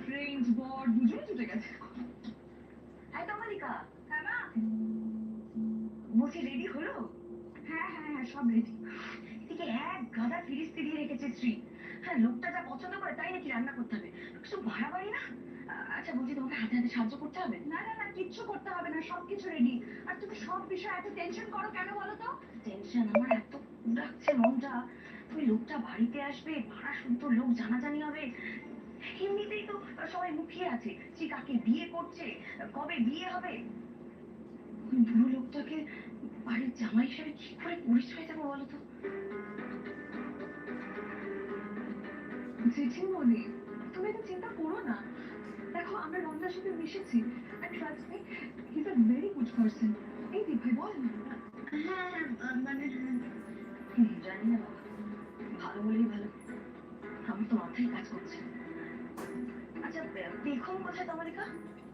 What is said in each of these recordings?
Friend বর দুজনে জুটে গেছে। হাই কমালিকা হ্যাঁ মা? বলছি রেডি হলো? হ্যাঁ হ্যাঁ হ্যাঁ সব রেডি এদিকে এক গাদা ফিরিস্তি দিয়ে রেখেছে শ্রী হ্যাঁ লোকটা যা পছন্দ করে তাই নাকি রান্না করতে হবে। কিছু বাড়াবাড়ি না? আচ্ছা বলছি তোমাকে হাতে হাতে সাহায্য করতে হবে? না না না কিচ্ছু করতে হবে না সব কিছু রেডি আর তুমি সব বিষয়ে এত টেনশন করো কেন বলো তো? টেনশন আমার এত রাখছে মনটা। তুমি লোকটা বাড়িতে আসবে ভাড়া শুদ্ধ লোক জানাজানি হবে। এমনিতেই তো সবাই মুখিয়ে আছে। যে কাকে বিয়ে করছে? কবে বিয়ে হবে? বুড়ো লোকটাকে বাড়ির জামাই হিসেবে কি করে পরিচয় দেবো বলো তো জেঠিমণি তুমি তো চিন্তা করো না। দেখো আমরা রমজার সাথে মিশেছি। And trust me he's a very good person এই দি ভাই বল। হ্যাঁ মানে হুম, জানি না বাবা। ভালো বলেই ভালো। আমি তো মাথায় কাজ করছে। আচ্ছা বে- দেখুন কোথায় তোমালিকা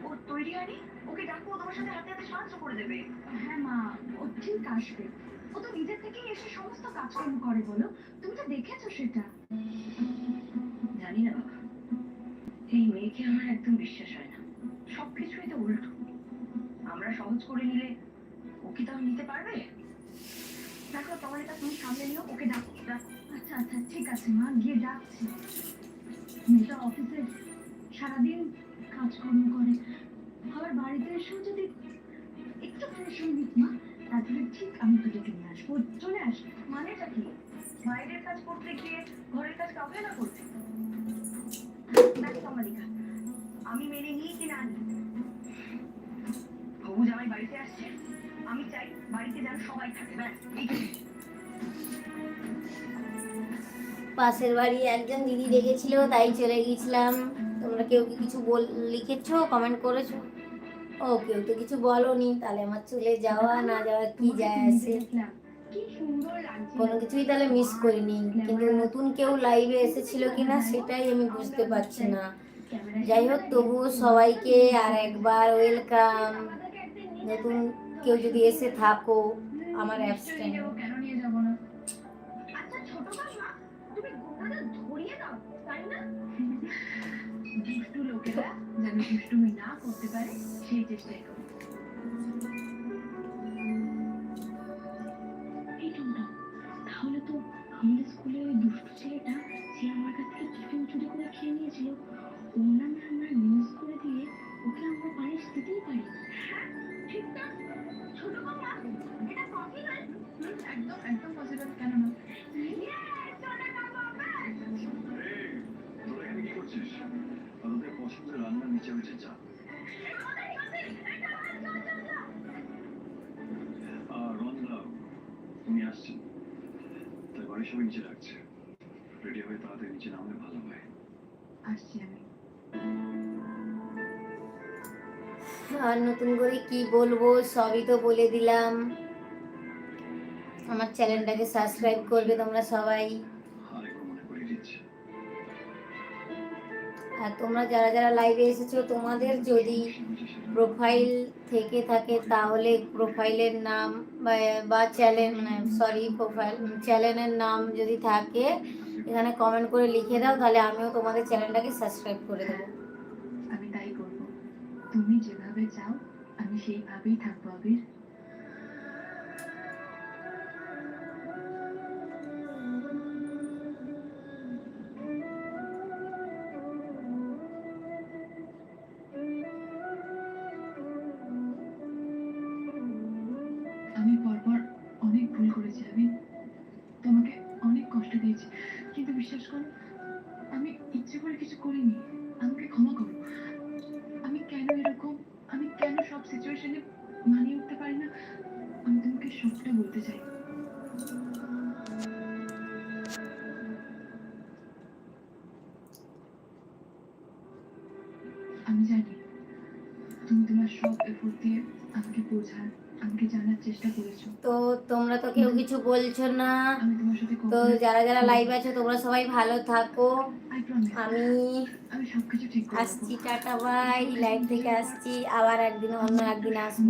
ও তৈরি হয়নি? ওকে তোমার সাথে হাতে হাতে সাহায্য করে দেবে। হ্যাঁ মা ও ঠিক আসবে। ও তো নিজের থেকেই এসে সমস্ত কাজকর্ম করে বলো। তুমি তো দেখেছ সেটা। জানি না বাবা। এই মেয়েকে আমার একদম বিশ্বাস হয় না। সবকিছুই তো উল্টো। আমরা সহজ করে নিলে ও কি তাও নিতে পারবে? দেখো তোমালিকা তুমি সামনে নিও ওকে ডাকো। ডাকো আচ্ছা আচ্ছা ঠিক আছে মা গিয়ে ডাকছি। মেয়েটা অফিসে সারাদিন কাজকর্ম করে। আবার বাড়িতে এসেও যদি একটু ফ্রেশ হয়ে নিত মা তারপরে ঠিক আমি ডেকে নিয়ে আসব। চলে আসবে মানেটা কি? বাইরের কাজ করতে গিয়ে ঘরের কাজ কাউকে না করতে? আমি মেনে নিই কি না হবু জামাই বাড়িতে আসছে। আমি চাই বাড়িতে যেন সবাই থাকে পাশের বাড়ি একজন দিদি ডেকেছিল তাই চলে গিয়েছিলাম। তোমরা কেউ কি কিছু বল লিখেছো? কমেন্ট করেছ? ও কেউ তো কিছু বলনি তাহলে আমার চলে যাওয়া না যাওয়া কি যায় আসে কোনো কিছুই তাহলে মিস করিনি কিন্তু নতুন কেউ লাইভে এসেছিল কিনা সেটাই আমি বুঝতে পারছি না। যাই হোক তবুও সবাইকে আর একবার ওয়েলকাম নতুন কেউ যদি এসে থাকো আমার অ্যাবস্ট্যান্ট দুষ্টু লোকেরা যেন দুষ্টুমি না করতে পারে, সেই চেষ্টাই করো তাহলে তো আমাদের স্কুলে ওই দুষ্টু ছেলেটা, সে আমার কাছ থেকে টিফিন চুরি করে খেয়ে নিয়েছিল। ওর নামে আমরা নিউজ করে দিয়ে ওকে আমরা পানিশ দিতেই পারি আসছেন। তাই বাড়ির সবাই নিচে রেডি হয়ে তাড়াতাড়ি নিচে নামলে ভালো হয়। আসছি আমি। আর নতুন করে কি বলব, সবই তো বলে দিলাম। আমার চ্যানেলটাকে সাবস্ক্রাইব করবে তোমরা সবাই। তোমরা যারা যারা লাইভে এসেছ, তোমাদের যদি প্রোফাইল থেকে থাকে, তাহলে প্রোফাইলের নাম বা- চ্যানেল সরি প্রোফাইল চ্যানেলের নাম যদি থাকে, এখানে কমেন্ট করে লিখে দাও, তাহলে আমিও তোমাদের চ্যানেলটাকে সাবস্ক্রাইব করে দেবো। আমি তাই করব। তুমি যেভাবে চাও, আমি সেইভাবেই থাকব, আবির। ইচ্ছে করে কিছু করিনি। আমাকে ক্ষমা করো। আমি কেন এরকম? আমি কেন সব সিচুয়েশনে মানিয়ে উঠতে পারি না? আমি তোমাকে সবটা বলতে চাই। তুমি তোমার সব এফোর্ট দিয়ে আমাকে বোঝার আমাকে জানার চেষ্টা করেছ। তো তোমরা তো কেউ কিছু বলছো না। আমি তোমার সাথে তো যারা যারা লাইভ আছো তোমরা সবাই ভালো থাকো। আমি আমি সবকিছু ঠিক আসছি টাটা বাই লাইভ থেকে আসছি আবার একদিন অন্য একদিন আসব।